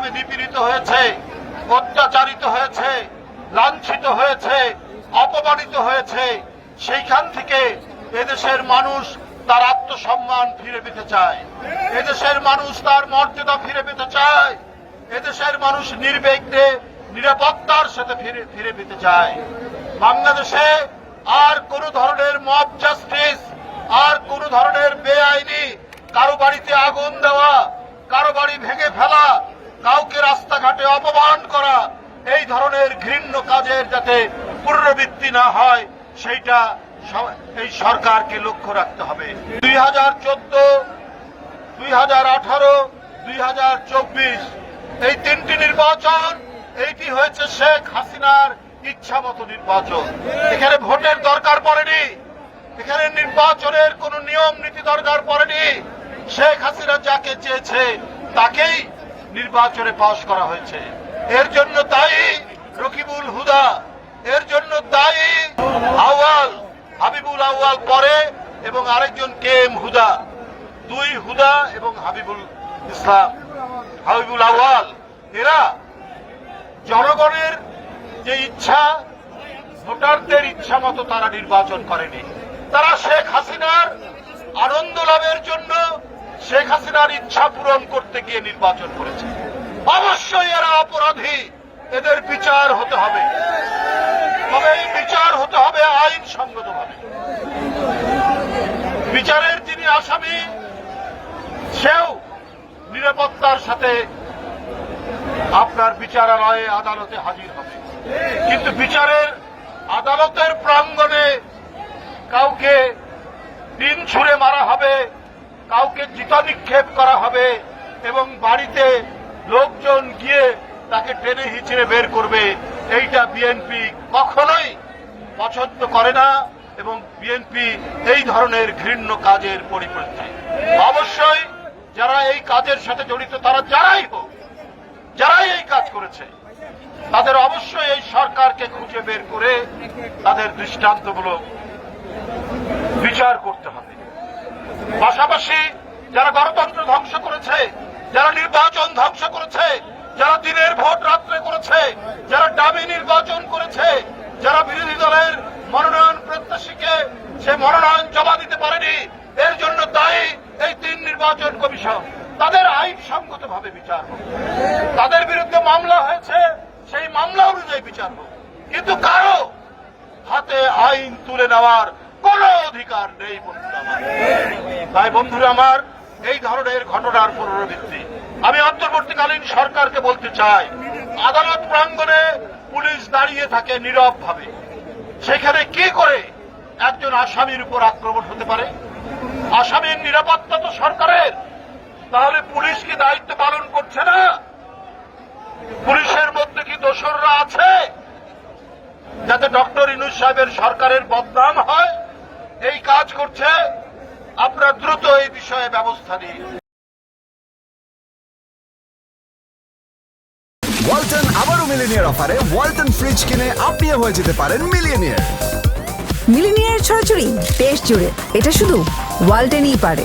নির্মমভাবে নিপীড়িত হয়েছে, অত্যাচারিত হয়েছে, লাঞ্ছিত হয়েছে, অপমানিত হয়েছে। সেইখান থেকে এদেশের মানুষ তার আত্মসম্মান ফিরে পেতে চায়। এদেশের মানুষ তার মর্যাদা ফিরে পেতে চায়। এদেশের মানুষ নির্বিঘ্নে নিরাপত্তার সাথে ফিরে ফিরে পেতে চায়। বাংলাদেশে আর কোন ধরনের মব জাস্টিস, আর কোন ধরনের বেআইনি, কারও বাড়িতে আগুন দেওয়া, কারও বাড়ি ভেঙে ফেলা কাউকে রাস্তাঘাটে অপমান করা, এই ধরনের ঘৃণ্য কাজের যাতে পুনরাবৃত্তি না হয়, সেইটা এই সরকারকে লক্ষ্য রাখতে হবে। দুই হাজার চোদ্দ, দুই হাজার আঠারো, দুই হাজার চব্বিশ, এই তিনটি নির্বাচন, এইটি হয়েছে শেখ হাসিনার ইচ্ছা মতো নির্বাচন। এখানে ভোটের দরকার পড়েনি। এখানে নির্বাচনের কোন নিয়ম নীতি দরকার পড়েনি। শেখ হাসিনা যাকে চেয়েছে, তাকেই নির্বাচনে পাশ করা হয়েছে। এর জন্য দায়ী রকিবুল হুদা। এর জন্য দায়ী আউয়াল, হাবিবুল আউয়াল পরে এবং আরেকজন কে এম হুদা। দুই হুদা এবং হাবিবুল ইসলাম। হাবিবুল আওয়াল এরা জনগণের যে ইচ্ছা, ভোটারদের ইচ্ছা মতো তারা নির্বাচন করেনি। তারা শেখ হাসিনার আনন্দ লাভের জন্য শেখ হাসিনার ইচ্ছা পূরণ করতে গিয়ে নির্বাচন করেছে। অবশ্যই এরা অপরাধী। এদের বিচার হতে হবে। তবে এই বিচার হতে হবে আইনসঙ্গতভাবে। বিচারের যিনি আসামি, সেও নিরাপত্তার সাথে আপনার বিচারালয়ে আদালতে হাজির হবে। কিন্তু বিচারের আদালতের প্রাঙ্গণে কাউকে দিন ছুঁড়ে মারা হবে কাউকে জিতা নিক্ষেপ করা হবে এবং বাড়িতে লোকজন গিয়ে তাকে টেনে হিচড়ে বের করবে, এইটা বিএনপি কখনোই পছন্দ করে না এবং বিএনপি এই ধরনের ঘৃণ্য কাজের পরিপ্রেক্ষিতে অবশ্যই যারা এই কাজের সাথে জড়িত, তারা যারাই হোক, যারাই এই কাজ করেছে, তাদের অবশ্যই এই সরকারকে খুঁজে বের করে তাদের দৃষ্টান্তমূলক বিচার করতে হবে। পাশাপাশি যারা গণতন্ত্র ধ্বংস করেছে, যারা নির্বাচন ধ্বংস করেছে, যারা দিনের ভোট রাত্রে করেছে, যারা দাবি নির্বাচন করেছে, যারা বিরোধী দলের মনোনয়ন প্রত্যাশীকে সে মনোনয়ন জমা দিতে পারেনি, এর জন্য দায়ী এই তিন নির্বাচন কমিশন। তাদের আইন আইনসঙ্গত ভাবে বিচার হোক। তাদের বিরুদ্ধে মামলা হয়েছে, সেই মামলা অনুযায়ী বিচার হোক। কিন্তু কারও হাতে আইন তুলে নেওয়ার কোন অধিকার নেই তাই বন্ধুরা আমার, এই ধরনের ঘটনার পুনরাবৃত্তি। আমি অন্তর্বর্তীকালীন সরকারকে বলতে চাই, আদালত প্রাঙ্গণে পুলিশ দাঁড়িয়ে থাকে নীরব ভাবে সেখানে কি করে একজন আসামির উপর আক্রমণ হতে পারে? আসামির নিরাপত্তা তো সরকারের। তাহলে পুলিশ কি দায়িত্ব পালন করছে না? পুলিশের মধ্যে কি দোসররা আছে? যাতে ডক্টর ইনুস সাহেবের সরকারের বদনাম হয়? এই কাজ করছে আপনারা দ্রুত এই বিষয়ে ব্যবস্থা নিন। ওয়ালটন আবারও মিলিনিয়ার অফারে ওয়ালটন ফ্রিজ কিনে আপনিও হয়ে যেতে পারেন মিলিয়নিয়ার মিলিনিয়ার ছড়াছড়ি দেশ জুড়ে এটা শুধু ওয়ালটেনই পারে।